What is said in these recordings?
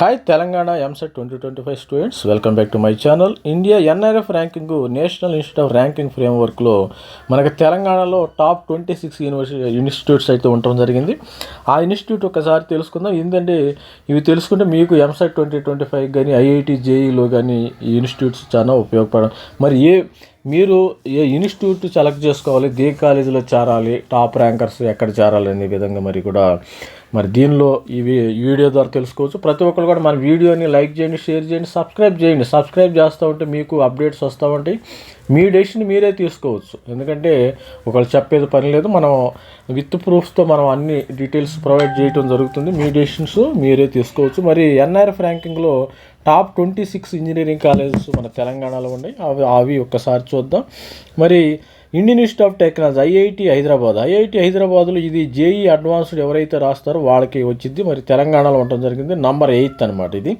Hi Telangana EAMCET twenty twenty five students welcome back to my channel India NRF ranking national institute of ranking ఫ్రేమ్వర్క్లో మనకి తెలంగాణలో top twenty six university institutes అయితే ఉండటం జరిగింది. ఆ institute ఒకసారి తెలుసుకుందాం. ఏంటంటే ఇవి తెలుసుకుంటే మీకు ఎంసెట్ ట్వంటీ ట్వంటీ ఫైవ్ కానీ ఐఐటి జేఈలో కానీ ఈ ఇన్స్టిట్యూట్స్ చాలా ఉపయోగపడ మరి ఏ మీరు ఏ ఇన్స్టిట్యూట్ సెలెక్ట్ చేసుకోవాలి? ఏ కాలేజీలో చేరాలి టాప్ ర్యాంకర్స్ ఎక్కడ చేరాలి అనే విధంగా మరి కూడా మరి దీనిలో ఇవి వీడియో ద్వారా తెలుసుకోవచ్చు. ప్రతి ఒక్కరు కూడా మన వీడియోని లైక్ చేయండి షేర్ చేయండి సబ్స్క్రైబ్ చేయండి. సబ్స్క్రైబ్ చేస్తూ ఉంటే మీకు అప్డేట్స్ వస్తూ ఉంటాయి. మీ డెసిషన్ మీరే తీసుకోవచ్చు. ఎందుకంటే ఒకళ్ళు చెప్పేది పని లేదు. మనం విత్ ప్రూఫ్స్తో మనం అన్ని డీటెయిల్స్ ప్రొవైడ్ చేయడం జరుగుతుంది. మీ డెసిషన్స్ మీరే తీసుకోవచ్చు. మరి NRF ర్యాంకింగ్లో top twenty six engineering colleges మన తెలంగాణలో ఉన్నాయి. అవి అవి ఒక్కసారి చూద్దాం. మరి Indian institute of technology IIT Hyderabad. IIT హైదరాబాద్లో ఇది జేఈ అడ్వాన్స్డ్ ఎవరైతే రాస్తారో వాళ్ళకి వచ్చింది. మరి తెలంగాణలో ఉండటం జరిగింది. నంబర్ ఎయిత్ అనమాట ఇది.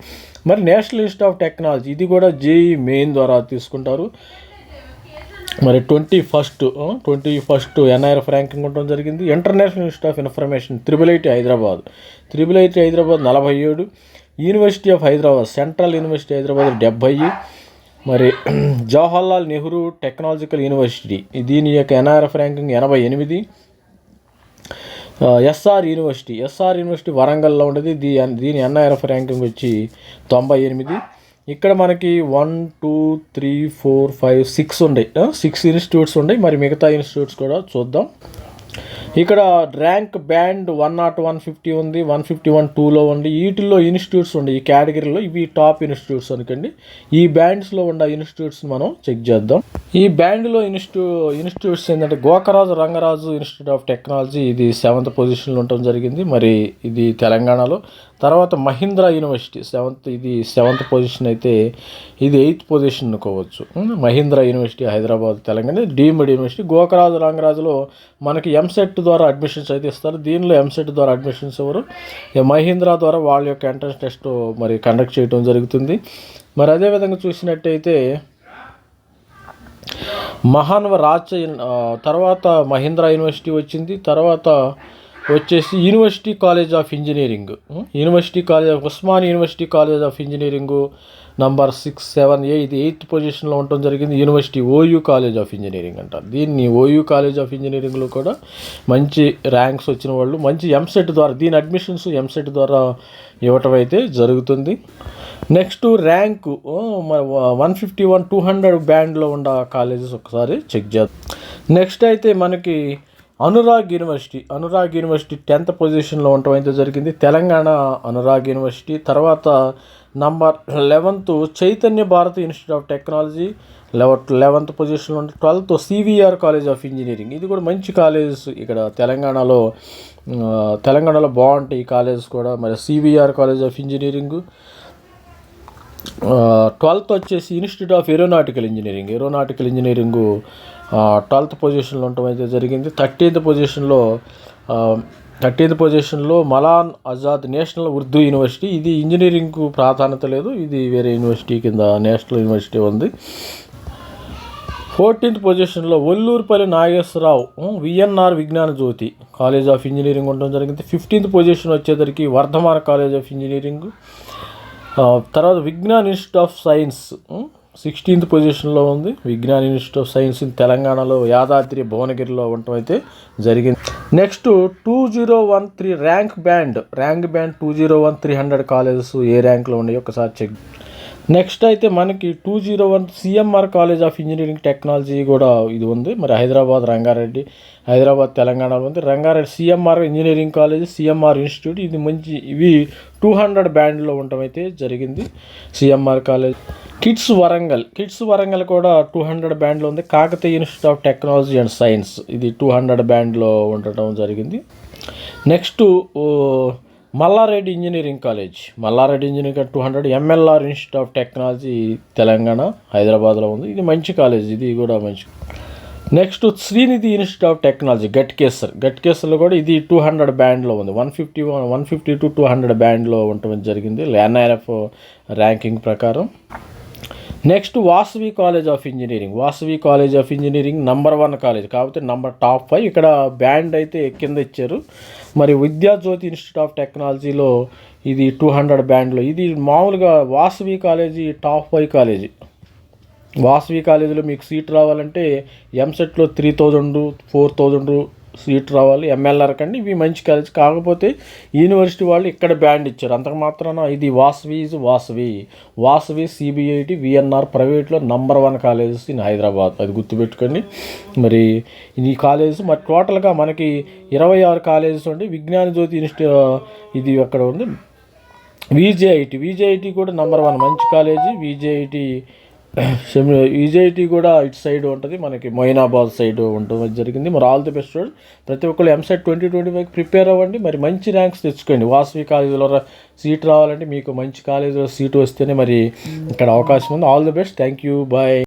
మరి నేషనల్ ఇన్స్టిట్యూట్ ఆఫ్ టెక్నాలజీ ఇది కూడా జేఈ మెయిన్ ద్వారా తీసుకుంటారు. మరి twenty first twenty first NIRF ranking ఉండడం జరిగింది. International institute of information triple IT Hyderabad. Triple IT Hyderabad నలభై ఏడు. University of Hyderabad central university Hyderabad డెబ్బై మరి జవహర్లాల్ నెహ్రూ టెక్నాలజికల్ యూనివర్సిటీ దీని యొక్క ఎన్ఆర్ఎఫ్ ర్యాంకింగ్ ఎనభై ఎనిమిది. ఎస్ఆర్ యూనివర్సిటీ ఎస్ఆర్ యూనివర్సిటీ వరంగల్లో ఉండేది దీ దీని ఎన్ఐఆర్ఎఫ్ ర్యాంకింగ్ వచ్చి తొంభై ఎనిమిది. ఇక్కడ మనకి one two three four five six ఉన్నాయి సిక్స్ ఇన్స్టిట్యూట్స్ ఉన్నాయి మరి మిగతా ఇన్స్టిట్యూట్స్ కూడా చూద్దాం. ఇక్కడ rank band one naught one fifty ఉంది వన్ ఫిఫ్టీ వన్ టూలో ఉంది. వీటిల్లో ఇన్స్టిట్యూట్స్ ఉన్నాయి ఈ కేటగిరీలో ఇవి టాప్ ఇన్స్టిట్యూట్స్ అనుకోండి. ఈ బ్యాండ్స్లో ఉన్న ఇన్స్టిట్యూట్స్ మనం చెక్ చేద్దాం. ఈ బ్యాండ్లో ఇన్స్టిట్యూ ఇన్స్టిట్యూట్స్ ఏంటంటే Gokaraju Rangaraju institute of technology ఇది సెవెంత్ పొజిషన్లో ఉండటం జరిగింది. మరి ఇది తెలంగాణలో. తర్వాత మహీంద్రా యూనివర్సిటీ సెవెంత్ ఇది సెవెంత్ పొజిషన్ అయితే ఇది ఎయిత్ పొజిషన్ అనుకోవచ్చు. Mahindra university Hyderabad Telangana. Deemed university Gokaraju రంగరాజులో మనకి ఎంసెట్ ద్వారా అడ్మిషన్స్ అయితే ఇస్తారు. దీనిలో ఎంసెట్ ద్వారా అడ్మిషన్స్ ఎవరు? మహీంద్రా ద్వారా వాళ్ళ యొక్క ఎంట్రన్స్ టెస్ట్ మరి కండక్ట్ చేయడం జరుగుతుంది. మరి అదేవిధంగా చూసినట్టయితే మహాన్వ రాచ తర్వాత మహీంద్రా యూనివర్సిటీ వచ్చింది. తర్వాత వచ్చేసి university college of engineering university college of Osman university college of engineering number six seven ఏ ఇది ఎయిత్ పొజిషన్లో ఉండటం జరిగింది. University OU college of engineering అంటారు దీన్ని ఓయూ కాలేజ్ ఆఫ్ ఇంజనీరింగ్లో కూడా మంచి ర్యాంక్స్ వచ్చిన వాళ్ళు మంచి ఎంసెట్ ద్వారా దీని అడ్మిషన్స్ ఎంసెట్ ద్వారా ఇవ్వటం అయితే జరుగుతుంది. Next rank one fifty one two hundred బ్యాండ్లో ఉన్న కాలేజెస్ ఒకసారి చెక్ చేద్దాం. నెక్స్ట్ అయితే మనకి Anurag university Anurag university tenth పొజిషన్లో ఉండటం అయితే జరిగింది. తెలంగాణ అనురాగ్ యూనివర్సిటీ తర్వాత number eleventh Chaitanya Bharathi institute of technology eleven eleventh పొజిషన్లో ఉంటే twelfth CVR college of engineering ఇది కూడా మంచి కాలేజెస్ ఇక్కడ తెలంగాణలో తెలంగాణలో బాగుంటాయి ఈ కాలేజెస్ కూడా. మరి CVR college of engineering twelfth వచ్చేసి institute of aeronautical engineering aeronautical engineering twelfth పొజిషన్లో ఉండటం అయితే జరిగింది. థర్టీన్త్ పొజిషన్లో థర్టీన్త్ పొజిషన్లో మలాన్ ఆజాద్ నేషనల్ ఉర్దూ యూనివర్సిటీ. ఇది ఇంజనీరింగ్కు ప్రాధాన్యత లేదు. ఇది వేరే యూనివర్సిటీ కింద నేషనల్ యూనివర్సిటీ ఉంది. ఫోర్టీన్త్ పొజిషన్లో ఒల్లూరుపల్లి నాగేశ్వరరావు విఎన్ఆర్ విజ్ఞాన జ్యోతి కాలేజ్ ఆఫ్ ఇంజనీరింగ్ ఉండడం జరిగింది. ఫిఫ్టీన్త్ పొజిషన్ వచ్చేసరికి వర్ధమాన కాలేజ్ ఆఫ్ ఇంజనీరింగ్. తర్వాత Vignan institute of science sixteenth పొజిషన్లో ఉంది. Vignan institute of science in తెలంగాణలో యాదాద్రి భువనగిరిలో ఉండటం అయితే జరిగింది. Next two zero one three rank band. Rank band two zero one three hundred colleges ఏ ర్యాంక్లో ఉన్నాయి? ఒకసారి చెక్ నెక్స్ట్ అయితే మనకి two zero one CMR college of engineering technology కూడా ఇది ఉంది. మరి హైదరాబాద్ రంగారెడ్డి హైదరాబాద్ తెలంగాణలో ఉంది. Rangareddy CMR engineering college CMR institute ఇది మంచి ఇవి టూ హండ్రెడ్ బ్యాండ్లో ఉండటం అయితే జరిగింది CMR college KITS Warangal KITS Warangal కూడా టూ హండ్రెడ్ బ్యాండ్లో ఉంది. Kakatiya institute of technology and science two two hundred బ్యాండ్లో ఉండటం జరిగింది. Next Malla Reddy engineering college. Malla Reddy engineering two hundred MLR institute of technology Telangana హైదరాబాద్లో ఉంది. ఇది మంచి కాలేజ్. ఇది కూడా మంచి. Next Srinidhi institute of technology Ghatkesar. గట్కేసర్లో కూడా ఇది టూ హండ్రెడ్ బ్యాండ్లో ఉంది. One fifty one one fifty to two hundred బ్యాండ్లో ఉండటం జరిగింది. ఎన్ఐఆర్ఎఫ్ ర్యాంకింగ్ ప్రకారం. Next Vasavi college of engineering Vasavi college of engineering number one college కాబట్టి నంబర్ టాప్ ఫైవ్ ఇక్కడ బ్యాండ్ అయితే కింద ఇచ్చారు. మరి విద్యాజ్యోతి ఇన్స్టిట్యూట్ ఆఫ్ టెక్నాలజీలో ఇది టూ హండ్రెడ్ బ్యాండ్లో ఇది మామూలుగా Vasavi college top five college Vasavi కాలేజీలో మీకు సీట్ రావాలంటే ఎంసెట్లో three thousand four thousand seat రావాలి ఎంఎల్ఆర్ కండి ఇవి మంచి కాలేజ్ కాకపోతే యూనివర్సిటీ వాళ్ళు ఇక్కడ బ్యాండ్ ఇచ్చారు. అంతకు మాత్రాన ఇది Vasavi is Vasavi. Vasavi CBIT VNR ప్రైవేట్లో number one colleges in Hyderabad. అది గుర్తుపెట్టుకోండి. మరి ఈ కాలేజెస్ మరి టోటల్గా మనకి ఇరవై ఆరు కాలేజెస్ ఉండి విజ్ఞాన జ్యోతి ఇన్స్టిట్యూ ఇది అక్కడ ఉంది? విజేఐటి విజేఐటి కూడా నంబర్ వన్ మంచి కాలేజీ విజేఐటి విజేఐటి కూడా ఇటు సైడ్ ఉంటుంది. మనకి మొయినాబాద్ సైడ్ ఉండడం జరిగింది. మరి ఆల్ ది బెస్ట్ ప్రతి ఒక్కరు EAMCET twenty twenty five prepare అవ్వండి. మరి మంచి ర్యాంక్స్ తెచ్చుకోండి. వాసవి కాలేజీలో సీట్ రావాలంటే మీకు మంచి కాలేజీలో సీట్ వస్తేనే మరి ఇక్కడ అవకాశం ఉంది. All the best thank you bye